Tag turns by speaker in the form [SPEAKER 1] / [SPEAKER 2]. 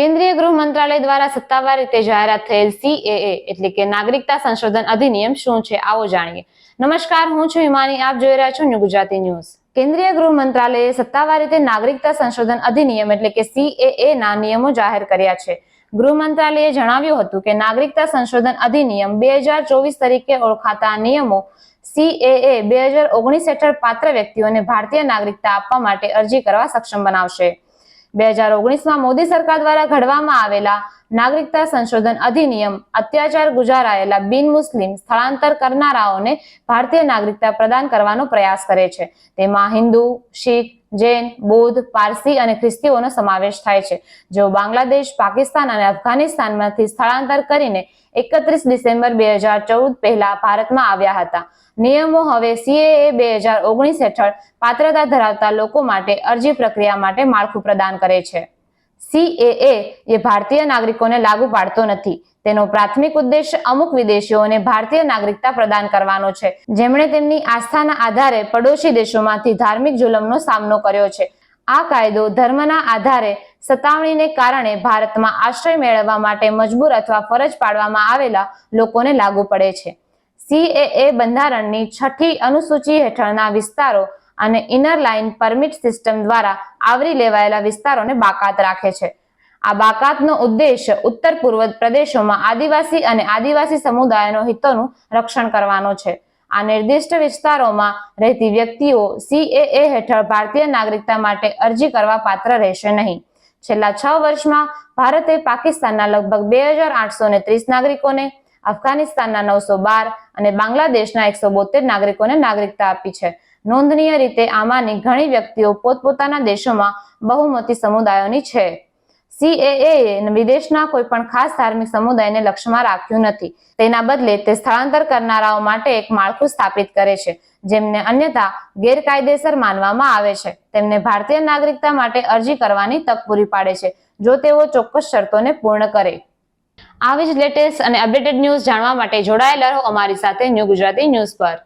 [SPEAKER 1] કેન્દ્રીય ગૃહ મંત્રાલય દ્વારા સત્તાવાર રીતે જાહેરાત થયેલ સીએએ એટલે કે નાગરિકતા સંશોધન અધિનિયમ શું છે આવો જાણીએ. નમસ્કાર, હું છું હિમાની. આપ જોઈ રહ્યા છો ન્યૂ ગુજરાતી ન્યૂઝ. કેન્દ્રીય ગૃહ મંત્રાલયે સત્તાવાર રીતે નાગરિકતા સંશોધન અધિનિયમ એટલે કે સીએએ ના નિયમો જાહેર કર્યા છે. ગૃહ મંત્રાલયે જણાવ્યું હતું કે નાગરિકતા સંશોધન અધિનિયમ બે હજાર ચોવીસ તરીકે ઓળખાતા નિયમો સીએએ બે હજાર ઓગણીસ હેઠળ પાત્ર વ્યક્તિઓને ભારતીય નાગરિકતા આપવા માટે અરજી કરવા સક્ષમ બનાવશે. બે હજાર ઓગણીસમાં મોદી સરકાર દ્વારા ઘડવામાં આવેલા નાગરિકતા સંશોધન અધિનિયમ, અત્યાચાર ગુજારાયેલા બિન મુસ્લિમ સ્થળાંતર કરનારાઓને ભારતીય નાગરિકતા પ્રદાન કરવાનો પ્રયાસ કરે છે. તેમાં હિન્દુ, શીખ, જૈન, બૌદ્ધ, પારસી અને ખ્રિસ્તીઓનો સમાવેશ થાય છે. જેઓ બાંગ્લાદેશ, પાકિસ્તાન અને અફઘાનિસ્તાનમાંથી સ્થળાંતર કરીને એકત્રીસ ડિસેમ્બર બે હજાર ચૌદ પહેલા ભારતમાં આવ્યા હતા. નિયમો હવે સીએએ બે હજાર ઓગણીસ હેઠળ પાત્રતા ધરાવતા લોકો માટે અરજી પ્રક્રિયા માટે માળખું પ્રદાન કરે છે. સીએએ એ ભારતીય નાગરિકોને લાગુ પાડતો નથી. તેનો પ્રાથમિક ઉદ્દેશ અમુક વિદેશીઓને ભારતીય નાગરિકતા પ્રદાન કરવાનો છે. જેમણે તેમની આસ્થાના આધારે પડોશી દેશોમાંથી ધાર્મિક જુલમનો સામનો કર્યો છે. આ કાયદો ધર્મના આધારે સતાવણીને કારણે ભારતમાં આશ્રય મેળવવા માટે મજબૂર અથવા ફરજ પાડવામાં આવેલા લોકોને લાગુ પડે છે. સીએએ બંધારણની છઠ્ઠી અનુસૂચિ હેઠળના વિસ્તારો અને ઇનર લાઇન પરમિટ સિસ્ટમ દ્વારા આવરી લેવાયેલા વિસ્તારોને બાકાત રાખે છે. આ બાકાતનો ઉદ્દેશ ઉત્તર પૂર્વ પ્રદેશોમાં આદિવાસી અને આદિવાસી સમુદાયનો હિતોનું રક્ષણ કરવાનો છે. આ નિર્દિષ્ટ વિસ્તારોમાં રહેતી વ્યક્તિઓ સીએએ હેઠળ ભારતીય નાગરિકતા માટે અરજી કરવા પાત્ર રહેશે નહીં. છેલ્લા છ વર્ષમાં ભારતે પાકિસ્તાનના લગભગ બે હજાર આઠસો ને ત્રીસ નાગરિકોને, અફઘાનિસ્તાનના નવસો બાર અને બાંગ્લાદેશના એકસો બોતેર નાગરિકોને નાગરિકતા આપી છે. નોંધનીય રીતે આમાંની ઘણી વ્યક્તિઓ પોતપોતાના દેશોમાં બહુમતી સમુદાયોની છે. સીએએ વિદેશના કોઈ પણ ખાસ ધાર્મિક સમુદાયને લક્ષ્યમાં રાખ્યું નથી. તેના બદલે તે સ્થળાંતર કરનારાઓ માટે એક માળખું સ્થાપિત કરે છે, જેમને અન્યથા ગેરકાયદેસર માનવામાં આવે છે. તેમને ભારતીય નાગરિકતા માટે અરજી કરવાની તક પૂરી પાડે છે, જો તેઓ ચોક્કસ શરતોને પૂર્ણ કરે. આવી જ લેટેસ્ટ અને અપડેટેડ ન્યૂઝ જાણવા માટે જોડાયેલા રહો અમારી સાથે ન્યૂ ગુજરાતી ન્યૂઝ પર.